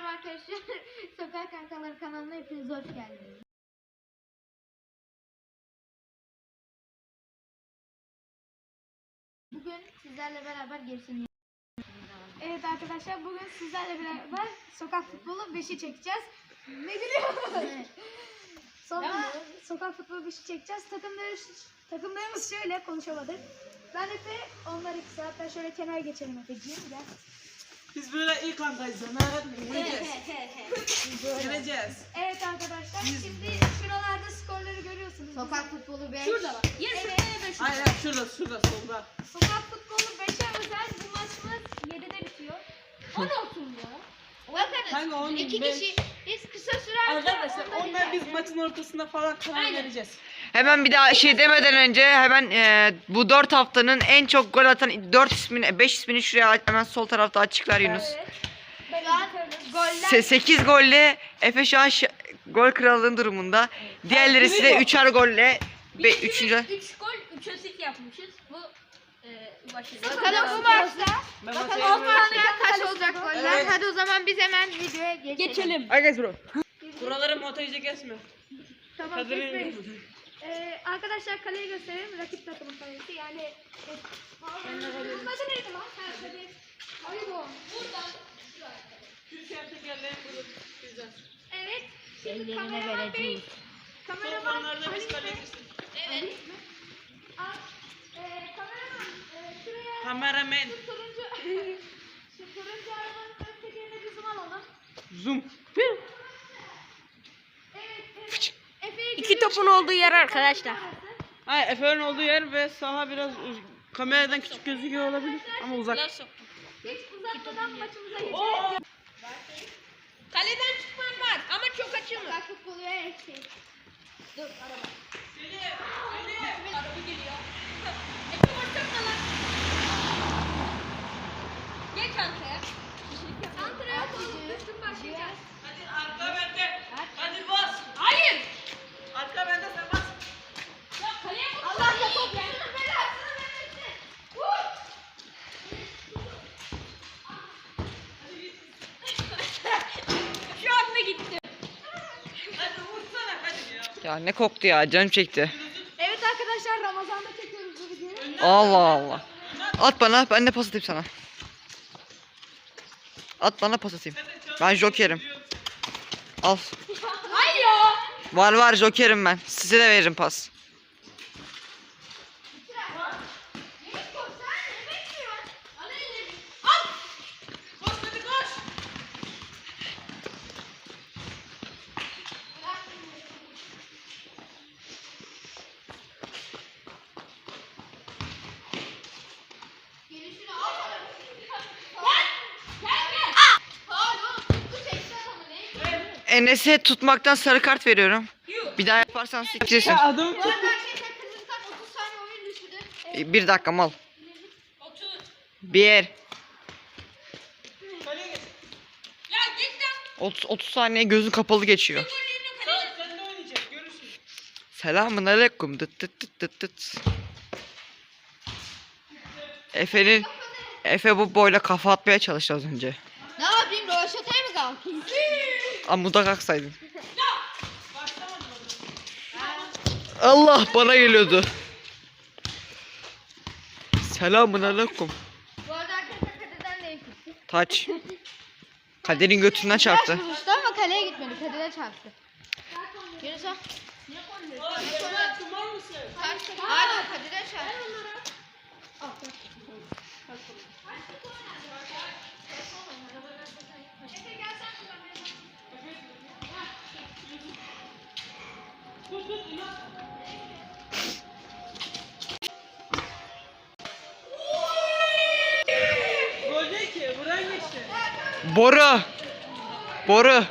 merhaba arkadaşlar. Sokak Kankaları kanalına hepiniz hoş geldiniz. Bugün sizlerle beraber gerisini Evet arkadaşlar bugün sizlerle beraber sokak futbolu 5'i çekeceğiz. Ne gülüyorsun? Sonra sokak futbolu 5'i çekeceğiz. Takımları, takımlarımız şöyle konuşamadık. Ben Efe, onlar ikisi. Hatta şöyle kenara geçelim Efe'ciğim. Gel. Biz böyle ilk andayız. Merak Yeneceğiz. Yeneceğiz. Evet arkadaşlar şimdi şuralarda skorları görüyorsunuz. Sokak futbolu 5. Şurada bak. Evet. Hayır hayır şurada şurada solda. Sokak futbolu 5'e özel bu maçımız 7'de bitiyor. 10 olsun ya. Hangi on İki beş? kişi biz kısa sürer. Arkadaşlar onlar biz maçın ortasında falan karar vereceğiz. Hemen bir daha şey demeden önce hemen e, bu 4 haftanın en çok gol atan 4 ismini 5 ismini şuraya hemen sol tarafta açıklar Yunus. Evet. Ben goller. Se- 8 golle Efe şu an gol krallığın durumunda. Diğerleri Biliyor. 3'er golle ve 3. 3 gol 3 asist yapmışız. Bu e. Bakalım bu maçta. Bakalım yenmeye- maçta kaç olacak goller. Evet. Hadi o zaman biz hemen videoya geçelim. Geçelim. Ay bro. Buraları montajı kesme. Tamam kesmeyin. Ee, arkadaşlar kaleyi gösterelim. Rakip takımın kalesi. Yani e. Evet. Şimdi Ellerine kameraman vereceğiz. bey. Kameraman biz? Al. Ee, kameraman e, şuraya Kameraman. şu turuncu şu turuncu arabanın ön tekerine bir zoom alalım. Zoom. Evet. evet. İki topun olduğu yer arkadaşlar. Hayır Efe'nin olduğu yer ve saha biraz uz- kameradan küçük gözüküyor olabilir ama uzak. Hiç uzatmadan maçımıza geçelim. Kaleden çıkman var ama çok açılma. Sokak futbolu ve şey. Araba geliyor. Efe ortak lan. Geç arkaya. Antrenör yapalım. Üstün başlayacağız. Hadi arka bende. Hadi bas. Hayır. Arka bende sen bas. Ya kaleye vur. Allah ya top yesin. Belasını vermesin. Vur. Şu anda gitti. Hadi vursana hadi ya. Ya ne koktu ya canım çekti. Evet arkadaşlar Ramazan'da çekiyoruz bu videoyu. Allah Allah. At bana ben de pas atayım sana. At bana pas atayım. Ben jokerim. Al. Var var jokerim ben. Size de veririm pas. Koş hadi koş. Gelişini al. Faul oğlum. Tuttu çekti adamı. Ne? Enes'e tutmaktan sarı kart veriyorum. Bir daha yaparsan siktirsin. Ya adamı Bu tut. arada arkadaşlar kırmızı kart 30 saniye oyun düşürdü. Bir dakika mal. Bir. Ya lan. 30, 30 saniye gözün kapalı geçiyor. Gollerini kaleye. Sen, de oynayacak görürsün. Selamun aleyküm. Dıt dıt dıt dıt dıt. Efe'nin Efe bu boyla kafa atmaya çalıştı az önce. Ne yapayım? Roşata'ya mı kalktın? Amuda kalksaydın. Allah bana geliyordu. Selamun aleyküm. Bu arada arkadaşlar Kadir'den de ekipti. Taç. Kaderin götünden çarptı. Vuruştu ama kaleye gitmedi. Kadir'e çarptı. Yunus al. Hayır Kadir'e çarptı. Gol değil ki. Boru. Boru.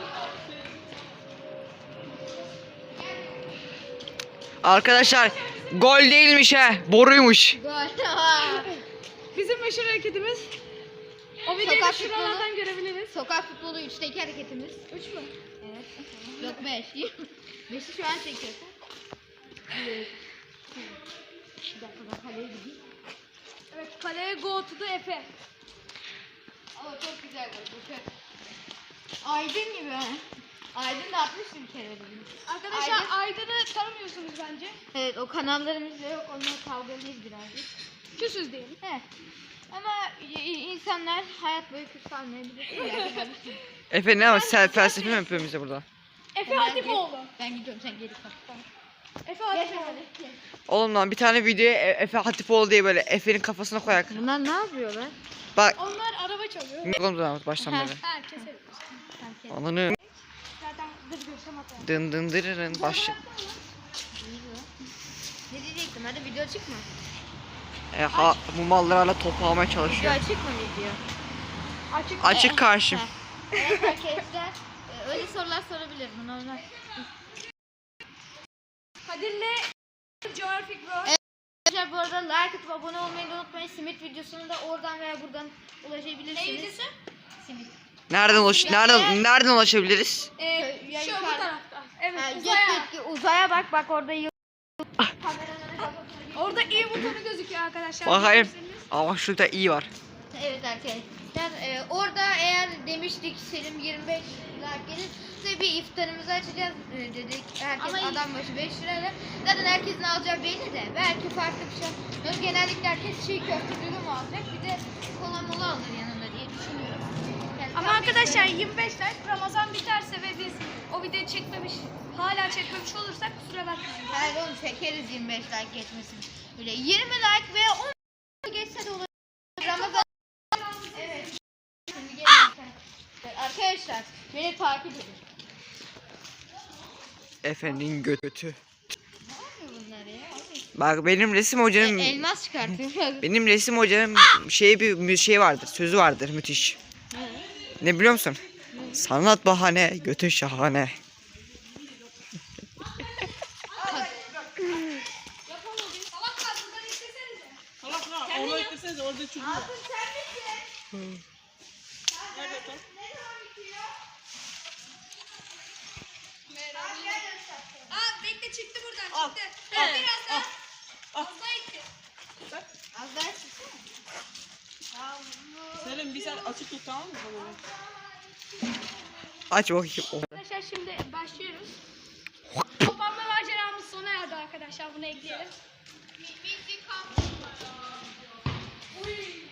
Arkadaşlar gol değilmiş he. Boruymuş. Gol. Bizim meşhur hareketimiz. O videoyu da Sokak şuralardan görebiliriz. Sokak futbolu 3'teki hareketimiz. 3 mü? Evet. Yok 5. 5'i şu an çekiyorsun. Bir dakika ben kaleye gideyim. Evet kaleye go to the Efe. Ama çok güzel gol. Bu. Aydın gibi. ha. Aydın da atmıştı bir kere bir. Arkadaşlar Aydın. Aydın'ı tanımıyorsunuz bence. Evet o kanallarımızda yok. Onunla kavgalıyız birazcık. Küsüz diyelim. He. Ama i- i- insanlar hayat boyu küs kalmayabilir. Efe ne var? Sen felsefe mi yapıyor bize burada? Efe Ben Hatipoğlu. Ben gidiyorum sen geri kal. Efe Hatipoğlu. Oğlum lan bir tane videoya E- Efe Hatipoğlu diye böyle Efe'nin kafasına koyak. Bunlar ne yapıyorlar? Bak. Onlar araba çalıyor. Oğlum zaman baştan beri. Ha keselim. Ananı Zaten dur görsem hatta. dın dın dırırın başı. Ne diyecektim? Hadi video çıkma. E, ha, bu malları hala toplamaya Video çalışıyor. açık mı video? Açık. Açık karşım. Ha. Evet arkadaşlar. Öyle sorular sorabilir bu normal. Kadir'le Coğrafik Bro. Arkadaşlar bu arada like atıp abone olmayı da unutmayın. Simit videosunu da oradan veya buradan ulaşabilirsiniz. Ne videosu? Simit. Nereden ulaş nereden nereden ulaşabiliriz? Ee, Ya şu bu tarafta. Evet Ha, uzaya. git, git, uzaya bak bak orada yıl. Orada iyi butonu gözüküyor arkadaşlar. Bakayım. Ama şurada iyi var. Evet arkadaşlar e, orada eğer demiştik Selim 25 like gelirse bir iftarımızı açacağız e, dedik. Herkes Ama- adam başı 5 lirayla. Zaten herkesin alacağı belli de belki farklı bir şey. Böyle genellikle herkes çiğ köfte dürüm alacak bir de kola mola alır yanında diye düşünüyorum. Yani Ama arkadaşlar bilmiyorum. 25 like Ramazan biterse ve biz o videoyu çekmemiş, hala çekmemiş olursak kusura bakmayın. Hayır oğlum çekeriz 25 like geçmesini. Böyle 20 like veya 10 geçse de olur. Ramazan Evet. Şimdi gelin Evet, Arkadaşlar beni takip edin. Efe'nin götü. Ne yapıyor bunlar ya? Bak benim resim hocanın E, elmas çıkartıyor. benim resim hocanın şey bir şey vardır. Sözü vardır müthiş. Ne biliyor musun? Sanat bahane, götü şahane. Allah Allah. Orada eklesenize orada çubuğu. var. Nerede top? Aa bekle çıktı buradan Al, çıktı. al, Ben biraz daha. al. Az daha gitti. Az daha çıksana. Sen açık tut tamam mı? Aç bakayım. Oh. Arkadaşlar şimdi başlıyoruz. Toparma maceramız sona erdi arkadaşlar bunu ekleyelim. Uy uy.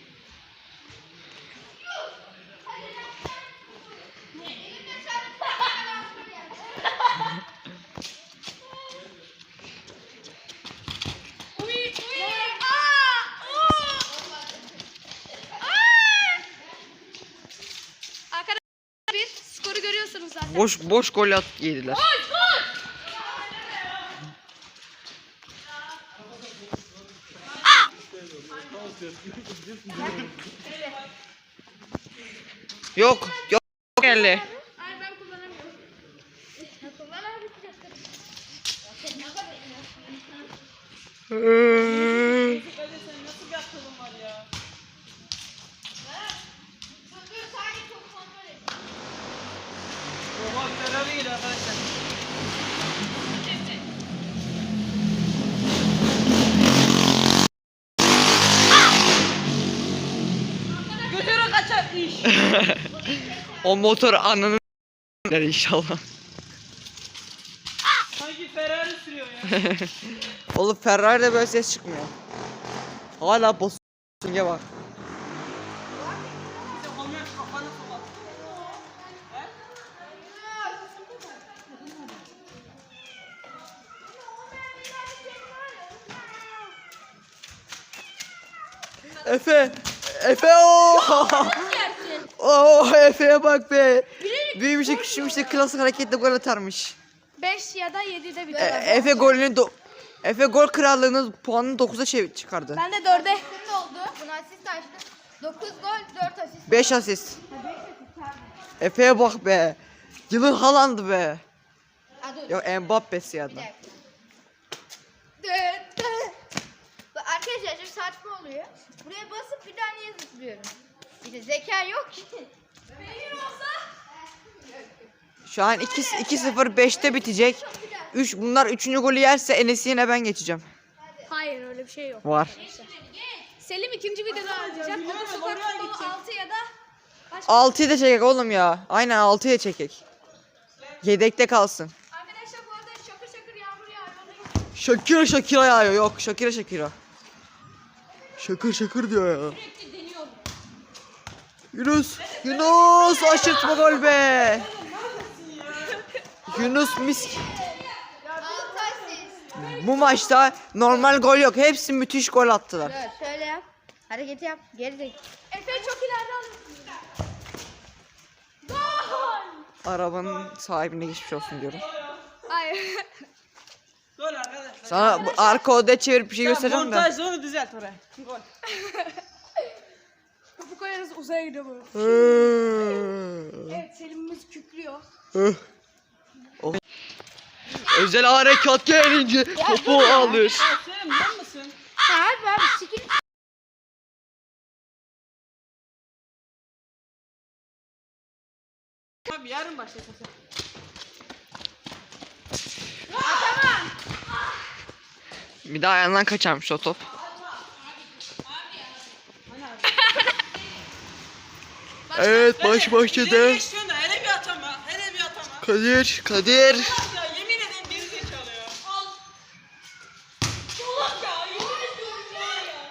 Aa! Oo! Aa! Arkadaşlar bir skoru görüyorsunuz zaten. Boş boş gol at yediler. Yok, yok geldi. Ay ben kullanamıyorum. Hadi sen nasıl bir aklın var ya? Götürün kaçar iş. O motor ananı inşallah. Sanki Ferrari sürüyor ya. Oğlum Ferrari'de böyle ses çıkmıyor. Hala basıyor. Ya bak. Efe. Efe o. Oo Efe'ye bak be. Büyümüşe küçülmüşe klasik hareketle gol atarmış. 5 ya da 7'de E, biter. Efe golünü do Efe gol krallığını puanını 9'a çevir çıkardı. Ben de 4'e. Asist oldu. Bunu asist açtı. 9 gol 4 asist. 5 asist. Efe'ye bak be. Yılın Haaland'ı be. Dur. Yok Mbappe'si ya da. Arkadaşlar şimdi saçma oluyor. Buraya basıp bir daha niye zıplıyorum? İşte zeka yok ki. Şu an 2 2-0 5'te bitecek. 3 bunlar 3. golü yerse Enes'i yine ben geçeceğim. Hayır öyle bir şey yok. Var. Selim ikinci videoda alacak. O da sokak futbolu 6 ya da 6'yı da çekek oğlum ya. Aynen 6'yı çekek. Yedekte kalsın. Arkadaşlar bu arada şakır şakır yağmur yağıyor. Şakira Şakira yağıyor. Yok Şakira Şakira. Şakır şakır diyor ya. Yunus. Yunus aşırtma gol be. Yunus mis. Bu maçta normal gol yok. Hepsi müthiş gol attılar. Dur şöyle yap. Hareketi yap. Geri. Efe çok ileride. Gol! Arabanın sahibine geçmiş olsun diyorum. Hayır. Gol arkadaşlar. Sana bu arka odaya çevirip bir şey göstereceğim de. montaj onu düzelt oraya. Gol. Topu koyarız uzaya gidiyor bu. Evet Selim'imiz kükrüyor. Özel harekat gelince topu alır. Selim mal mısın? Abi abi sikil. Abi yarın başlasın sen. Bir daha ayağından kaçarmış o top. Evet baş da hele bir atama. Hele bir atama. Kadir, Kadir. Ya yemin ederim geri zekalı ya. Al. Ulan ya yemin ediyorum var ya.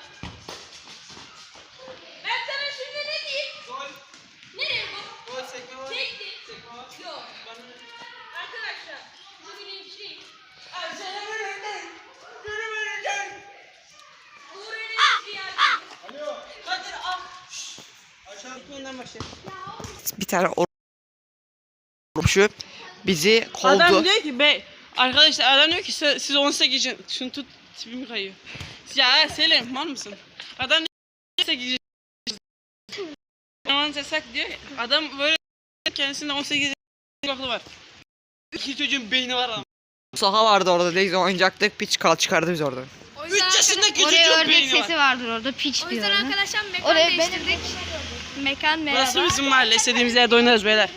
Ben sana şimdi ne diyeyim? Gol. Nereye bu? Gol sekme var. Tekti. Sekme var. Yok. Bana- Arkadaşlar bugün hemşireyim. Ay, sana böyle- Benim önümden. Uğur Enes bir yardım. Alo. Kadir al. Şşş. Aşağı gitmeyinden başla. Bir tane şu bizi Adam kovdu. diyor ki be arkadaşlar adam diyor ki siz siz 18 yaşın- şunu tut tipimi kayıyor. Ya Selim mal mısın? Adam diyor ki 18 Aman yasak diyor. Adam böyle kendisinde 18 aklı var. İki çocuğun beyni var ama. Saha vardı orada. Biz oyuncaktık. Piç kal çıkardı biz oradan. 3 yaşındaki Oraya çocuğun ördek beyni var. sesi vardır orada. Piç O diyor. yüzden ona. arkadaşlar mekan Oraya benim- değiştirdik. Mekan merhaba. Burası bizim mahalle. İstediğimiz yerde oynarız beyler.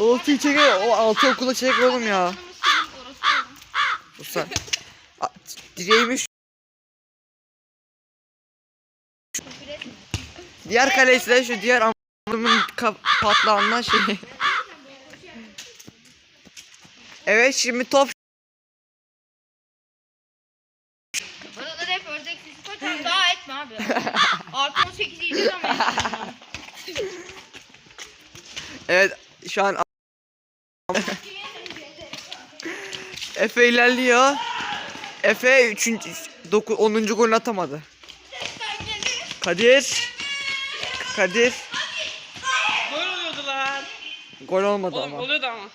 Altı çek. O altı okula çek oğlum ya. Usta. Direğimiz Diğer kalesi de şu diğer amımın patlağından şey. Evet şimdi top Buraları hep ördek sesi koy. Tamam, Daha etme abi. Artı 18 yiyeceğiz ama. Evet şu an Efe ilerliyor. Efe 3. 9 10. golünü atamadı. Kadir Kadir Gol oluyordu lan. gol olmadı Oğlum ama. oluyordu ama.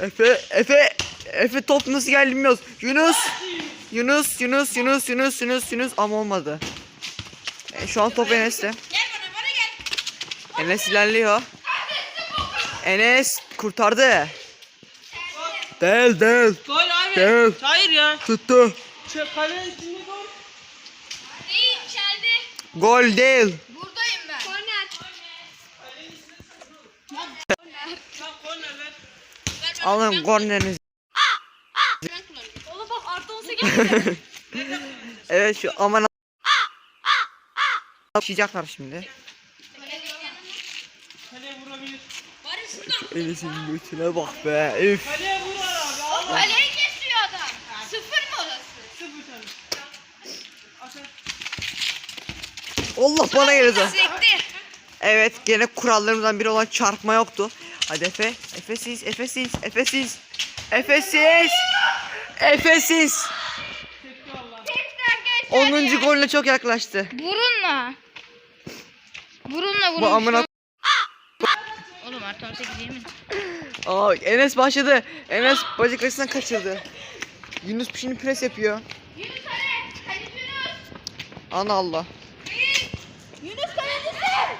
Efe Efe Efe top nasıl geldi bilmiyoruz. Yunus Yunus Yunus Yunus Yunus Yunus Yunus ama olmadı. E, şu an top Enes'te. Enes ilerliyor. Enes kurtardı. Del del Gol abi. Gel. Hayır ya. tuttu. Kalenin içinde gol. Değil içeride. Gol değil. Buradayım ben. Korner. Alın kornerinizi. Oğlum bak artı 18 Evet şu aman Başlayacaklar şimdi. Enes'in götüne bak be. Üf. Kaleye vur abi. Allah. Kaleyi kesiyor adam. Sıfır mı orası? Sıfır tane. Aşağı. Allah bana geldi. Sekti. Evet gene kurallarımızdan biri olan çarpma yoktu. Hadi Efe. Efesiz, Efesiz, Efesiz. Efesiz. Efesiz. Çekti valla. 10. golüne çok yaklaştı. Burunla. Burunla vurmuş. Bu amına artı 18 yemin. Aa, Enes başladı. Enes bacak arasından kaçırdı. Yunus şimdi pres yapıyor. Yunus hadi. Hadi Yunus. Ana Allah. Yunus kalecisin.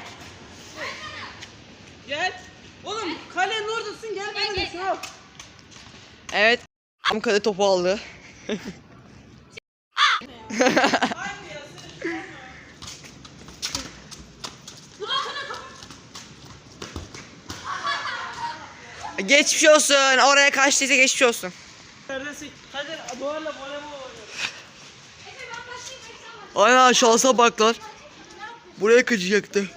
Gel. Oğlum kalenin oradasın gel bana da şuna. Evet. Amkade topu aldı. Geçmiş olsun. Oraya kaçtıysa geçmiş olsun. Neredesin? Kadir bu arada voleybol oynuyor. Ana şansa bak lan. Buraya kaçacaktı.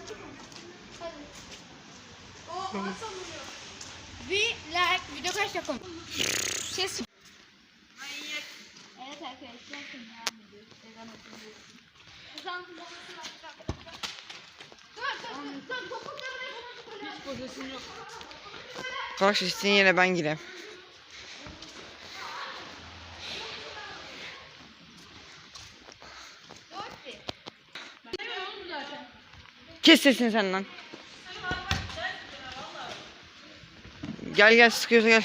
Şimdi senin yerine ben gireyim. Kes sesini sen lan. Gel gel sıkıyorsa gel.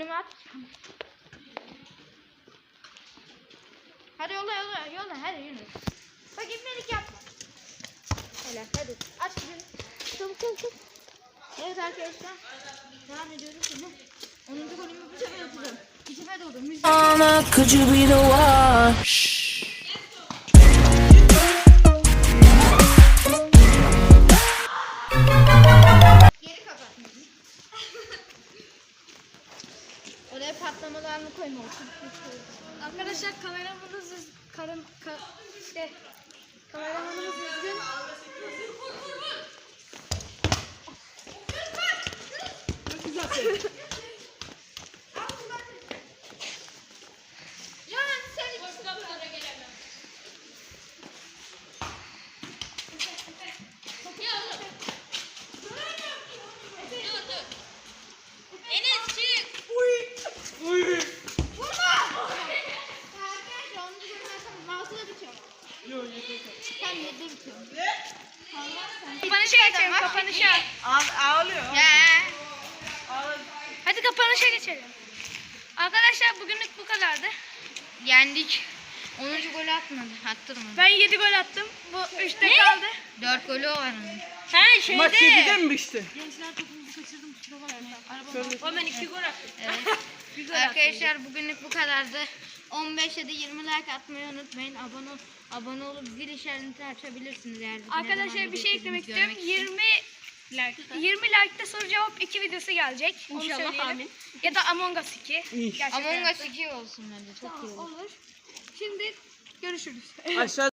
10. golümü at. Hadi yolla yolla yolla hadi Yunus. Bak ibnelik yapma. Hele hadi aç şunu. Çabuk çabuk çabuk. Evet arkadaşlar. Devam ediyoruz şimdi. 10. golümü bu sefer atacağım. Bu sefer de oldu. Müzik. kapanışa geçelim. Arkadaşlar bugünlük bu kadardı. Yendik. 10. golü atmadı. Attırmadı. Ben 7 gol attım. Bu 3'te kaldı. 4 golü var onun. Ha şeyde. Maç 7'de mi işte? Gençler topumuzu kaçırdım. Kusura Ben 2 gol attım. Evet. Arkadaşlar attım. bugünlük bu kadardı. 15 ya da 20 like atmayı unutmayın. Abone ol, abone olup zil işaretini açabilirsiniz eğer. Arkadaşlar bir şey eklemek istiyorum. 20 like'ta. 20 like'ta soru cevap 2 videosu gelecek. Onu İnşallah, amin. Ya da Among Us 2. Gerçekten. Among Us 2 olsun bence. Çok iyi olur. Olur. Şimdi görüşürüz. Aşağı